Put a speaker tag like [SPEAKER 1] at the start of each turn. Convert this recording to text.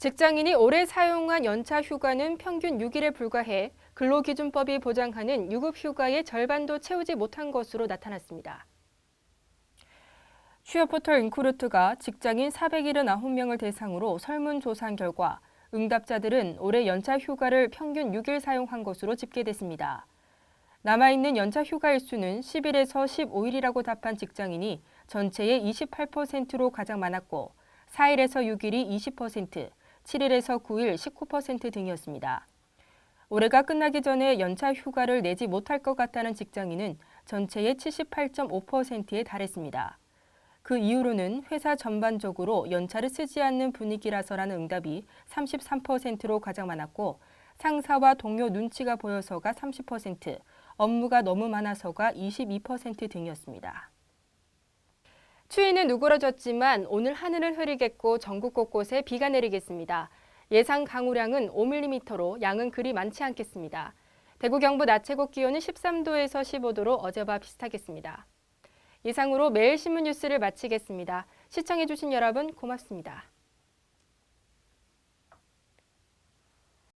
[SPEAKER 1] 직장인이 올해 사용한 연차 휴가는 평균 6일에 불과해 근로기준법이 보장하는 유급휴가의 절반도 채우지 못한 것으로 나타났습니다. 취업포털 인크루트가 직장인 479명을 대상으로 설문조사한 결과 응답자들은 올해 연차 휴가를 평균 6일 사용한 것으로 집계됐습니다. 남아있는 연차 휴가 일수는 10일에서 15일이라고 답한 직장인이 전체의 28%로 가장 많았고 4일에서 6일이 20%, 7일에서 9일 19% 등이었습니다. 올해가 끝나기 전에 연차 휴가를 내지 못할 것 같다는 직장인은 전체의 78.5%에 달했습니다. 그 이유로는 회사 전반적으로 연차를 쓰지 않는 분위기라서라는 응답이 33%로 가장 많았고 상사와 동료 눈치가 보여서가 30%, 업무가 너무 많아서가 22% 등이었습니다. 추위는 누그러졌지만 오늘 하늘을 흐리겠고 전국 곳곳에 비가 내리겠습니다. 예상 강우량은 5mm로 양은 그리 많지 않겠습니다. 대구 경북 낮 최고 기온은 13도에서 15도로 어제와 비슷하겠습니다. 이상으로 매일 신문 뉴스를 마치겠습니다. 시청해주신 여러분 고맙습니다.